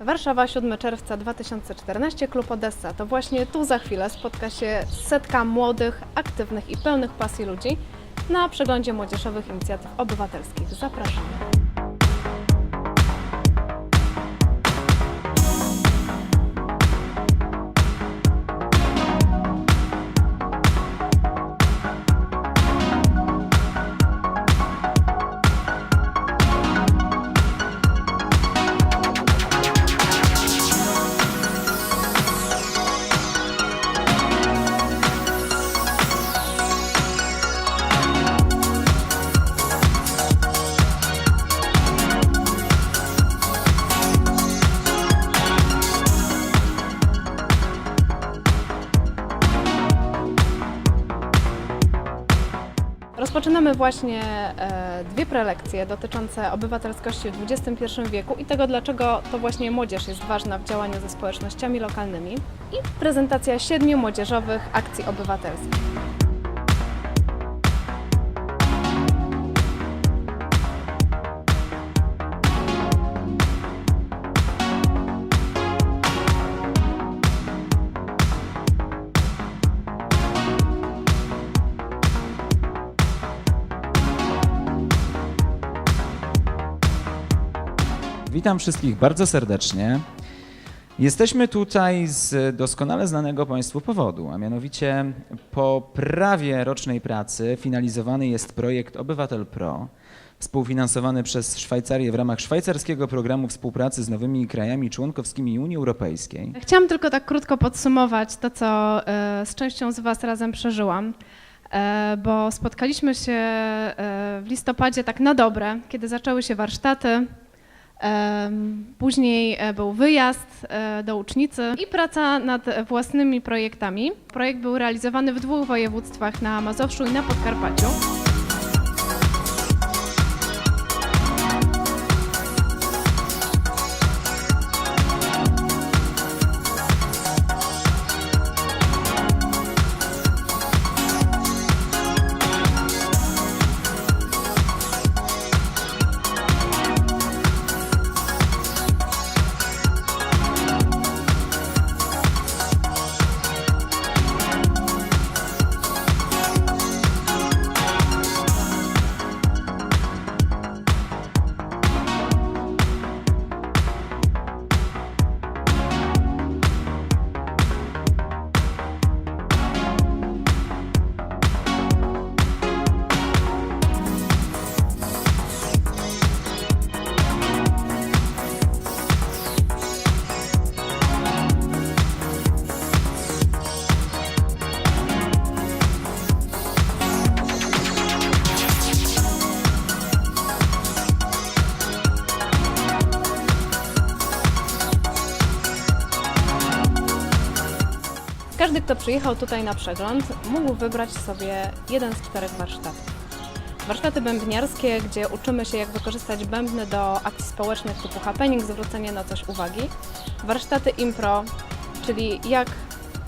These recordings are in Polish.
Warszawa, 7 czerwca 2014, Klub Odessa. To właśnie tu za chwilę spotka się setka młodych, aktywnych i pełnych pasji ludzi na przeglądzie młodzieżowych inicjatyw obywatelskich. Zapraszamy. Rozpoczynamy właśnie e, dwie prelekcje dotyczące obywatelskości w XXI wieku i tego, dlaczego to właśnie młodzież jest ważna w działaniu ze społecznościami lokalnymi i prezentacja siedmiu młodzieżowych akcji obywatelskich. Witam wszystkich bardzo serdecznie. Jesteśmy tutaj z doskonale znanego Państwu powodu, a mianowicie po prawie rocznej pracy finalizowany jest projekt Obywatel Pro, współfinansowany przez Szwajcarię w ramach szwajcarskiego programu współpracy z nowymi krajami członkowskimi Unii Europejskiej. Chciałam tylko tak krótko podsumować to, co e, z częścią z Was razem przeżyłam, e, bo spotkaliśmy się e, w listopadzie tak na dobre, kiedy zaczęły się warsztaty. Później e, był wyjazd e, do ucznicy i praca nad własnymi projektami. Projekt był realizowany w dwóch województwach na Mazowszu i na Podkarpaciu. Każdy, kto przyjechał tutaj na przegląd, mógł wybrać sobie jeden z czterech warsztatów. Warsztaty bębniarskie, gdzie uczymy się, jak wykorzystać bębny do akcji społecznych typu happening, zwrócenie na coś uwagi. Warsztaty impro, czyli jak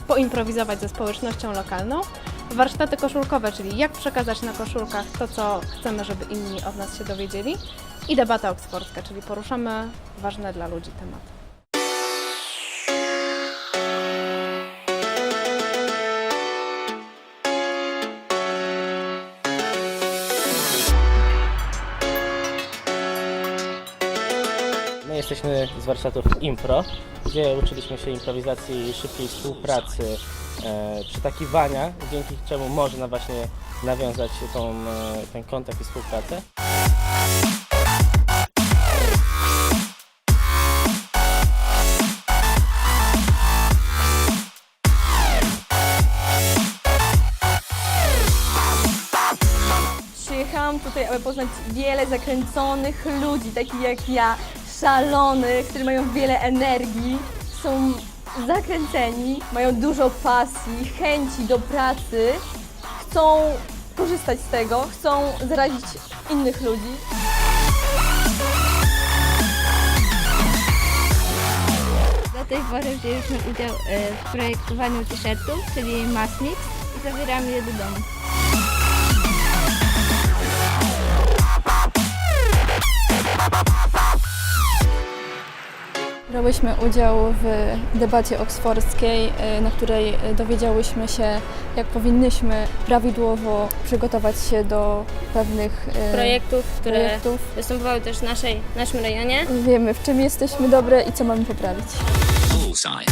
poimprowizować ze społecznością lokalną. Warsztaty koszulkowe, czyli jak przekazać na koszulkach to, co chcemy, żeby inni od nas się dowiedzieli. I debata oksfordzka, czyli poruszamy ważne dla ludzi tematy. Jesteśmy z warsztatów Impro, gdzie uczyliśmy się improwizacji i szybkiej współpracy, e, przytakiwania, dzięki czemu można właśnie nawiązać tą, e, ten kontakt i współpracę. Przyjechałam tutaj, aby poznać wiele zakręconych ludzi, takich jak ja, szalonych, którzy mają wiele energii, są zakręceni, mają dużo pasji, chęci do pracy, chcą korzystać z tego, chcą zarazić innych ludzi. Do tej pory wzięliśmy udział e, w projektowaniu t-shirtów, czyli Masmix i zabieramy je do domu. Wzięłyśmy udział w debacie oksfordzkiej, y, na której dowiedziałyśmy się, jak powinnyśmy prawidłowo przygotować się do pewnych y, projektów, które projektów. występowały też w naszej, naszym rejonie. Wiemy, w czym jesteśmy dobre i co mamy poprawić. Bullseye.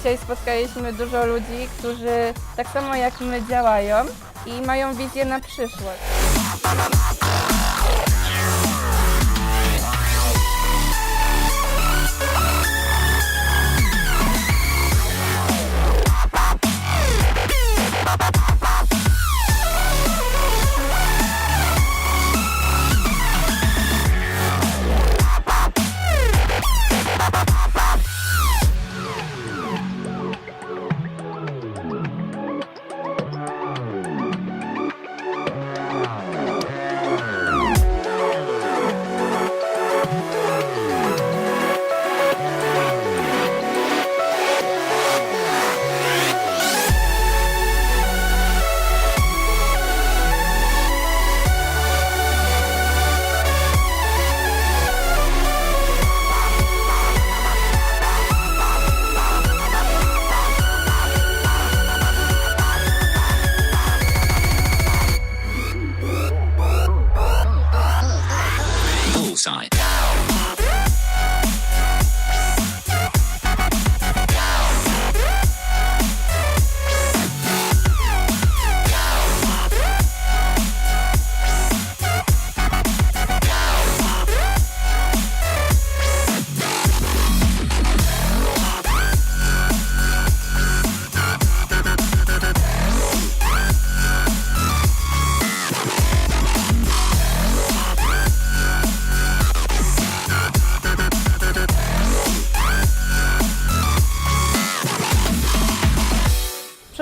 Dzisiaj spotkaliśmy dużo ludzi, którzy tak samo jak my działają i mają wizję na przyszłość.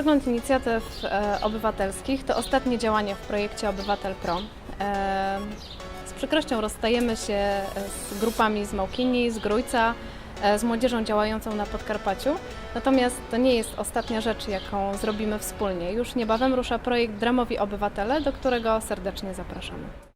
Przegląd inicjatyw e, obywatelskich to ostatnie działanie w projekcie Obywatel Pro. E, z przykrością rozstajemy się e, z grupami z Małkini, z Grójca, z młodzieżą działającą na Podkarpaciu. Natomiast to nie jest ostatnia rzecz, jaką zrobimy wspólnie. Już niebawem rusza projekt Dramowi Obywatele, do którego serdecznie zapraszamy.